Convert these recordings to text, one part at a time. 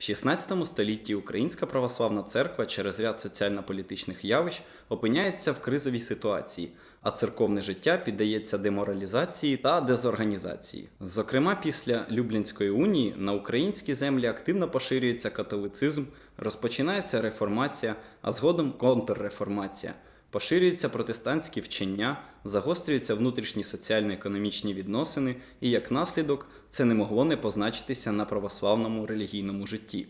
В 16 столітті Українська православна церква через ряд соціально-політичних явищ опиняється в кризовій ситуації, а церковне життя піддається деморалізації та дезорганізації. Зокрема, після Люблінської унії на українські землі активно поширюється католицизм, розпочинається реформація, а згодом контрреформація. Поширюються протестантські вчення, загострюються внутрішні соціально-економічні відносини, і як наслідок це не могло не позначитися на православному релігійному житті.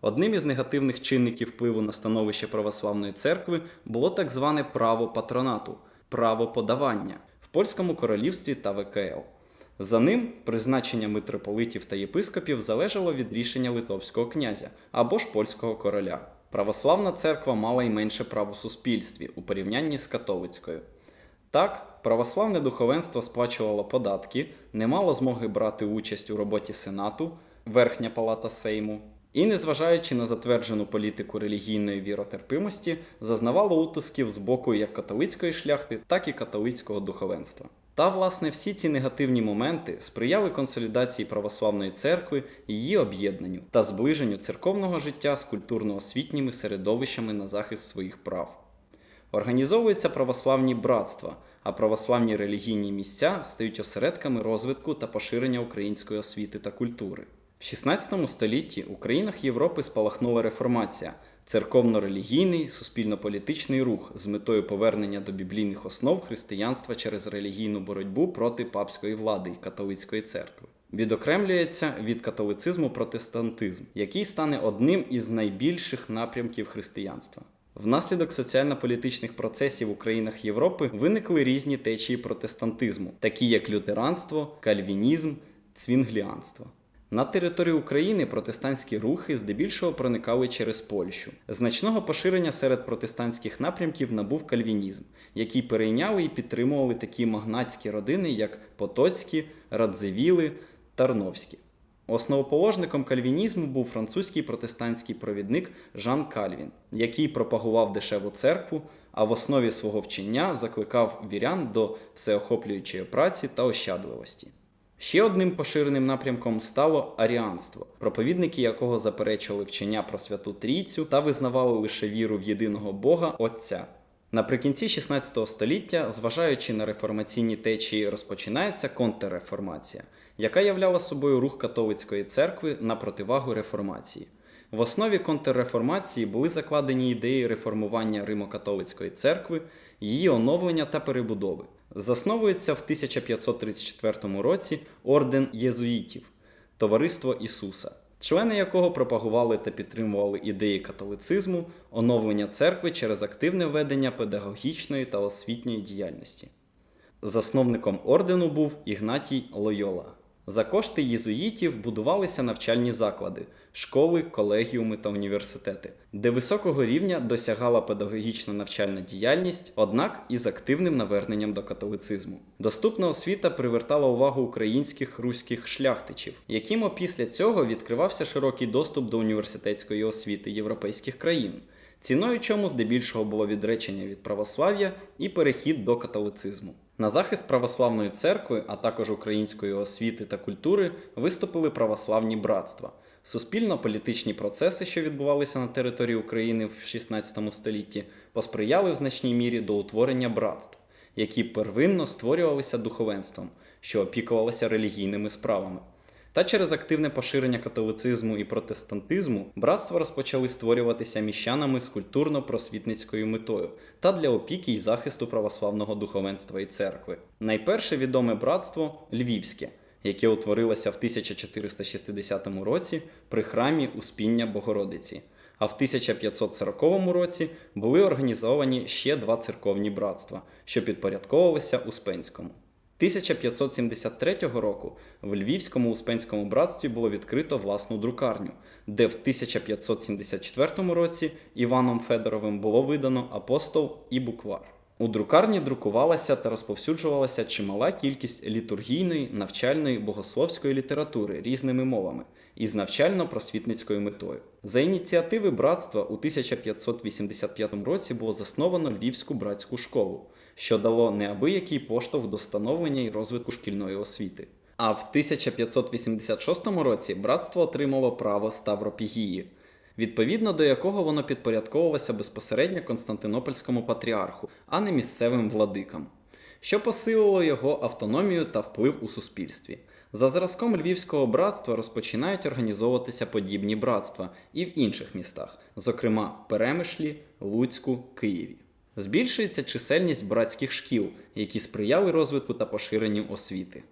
Одним із негативних чинників впливу на становище православної церкви було так зване право патронату право подавання в польському королівстві та ВКЛ. За ним призначення митрополитів та єпископів залежало від рішення литовського князя або ж польського короля. Православна церква мала й менше прав у суспільстві у порівнянні з католицькою. Так, православне духовенство сплачувало податки, не мало змоги брати участь у роботі Сенату, Верхня палата Сейму, і, незважаючи на затверджену політику релігійної віротерпимості, зазнавало утисків з боку як католицької шляхти, так і католицького духовенства. Та, власне, всі ці негативні моменти сприяли консолідації православної церкви, її об'єднанню та зближенню церковного життя з культурно-освітніми середовищами на захист своїх прав. Організовуються православні братства, а православні релігійні місця стають осередками розвитку та поширення української освіти та культури. В 16 столітті у країнах Європи спалахнула реформація, церковно-релігійний суспільно-політичний рух з метою повернення до біблійних основ християнства через релігійну боротьбу проти папської влади і католицької церкви. Відокремлюється від католицизму протестантизм, який стане одним із найбільших напрямків християнства. Внаслідок соціально-політичних процесів у країнах Європи виникли різні течії протестантизму, такі як лютеранство, кальвінізм, цвінгліанство. На територію України протестантські рухи здебільшого проникали через Польщу. Значного поширення серед протестантських напрямків набув кальвінізм, який перейняли і підтримували такі магнатські родини, як Потоцькі, Радзивіли, Тарновські. Основоположником кальвінізму був французький протестантський провідник Жан Кальвін, який пропагував дешеву церкву, а в основі свого вчення закликав вірян до всеохоплюючої праці та ощадливості. Ще одним поширеним напрямком стало аріанство, проповідники якого заперечували вчення про Святу Трійцю та визнавали лише віру в єдиного Бога Отця. Наприкінці 16 століття, зважаючи на реформаційні течії, розпочинається контрреформація, яка являла собою рух католицької церкви на противагу реформації. В основі контрреформації були закладені ідеї реформування Римо-католицької церкви, її оновлення та перебудови. Засновується в 1534 році орден єзуїтів Товариство Ісуса, члени якого пропагували та підтримували ідеї католицизму, оновлення церкви через активне ведення педагогічної та освітньої діяльності. Засновником ордену був Ігнатій Лойола. За кошти єзуїтів будувалися навчальні заклади, школи, колегіуми та університети, де високого рівня досягала педагогічна навчальна діяльність, однак із активним наверненням до католицизму. Доступна освіта привертала увагу українських руських шляхтичів, яким опісля цього відкривався широкий доступ до університетської освіти європейських країн. Ціною чому здебільшого було відречення від православ'я і перехід до католицизму. На захист православної церкви, а також української освіти та культури, виступили православні братства. Суспільно-політичні процеси, що відбувалися на території України в 16 столітті, посприяли в значній мірі до утворення братств, які первинно створювалися духовенством, що опікувалося релігійними справами. Та через активне поширення католицизму і протестантизму братства розпочали створюватися міщанами з культурно-просвітницькою метою та для опіки й захисту православного духовенства і церкви. Найперше відоме братство Львівське, яке утворилося в 1460 році при храмі Успіння Богородиці. А в 1540 році були організовані ще два церковні братства, що підпорядковувалися Успенському. 1573 року в Львівському Успенському братстві було відкрито власну друкарню, де в 1574 році Іваном Федоровим було видано апостол і буквар. У друкарні друкувалася та розповсюджувалася чимала кількість літургійної, навчальної богословської літератури різними мовами із навчально-просвітницькою метою. За ініціативи братства у 1585 році було засновано Львівську братську школу що дало неабиякий поштовх до становлення і розвитку шкільної освіти. А в 1586 році братство отримало право Ставропігії, відповідно до якого воно підпорядковувалося безпосередньо Константинопольському патріарху, а не місцевим владикам, що посилило його автономію та вплив у суспільстві. За зразком Львівського братства розпочинають організовуватися подібні братства і в інших містах, зокрема Перемишлі, Луцьку, Києві. Збільшується чисельність братських шкіл, які сприяли розвитку та поширенню освіти.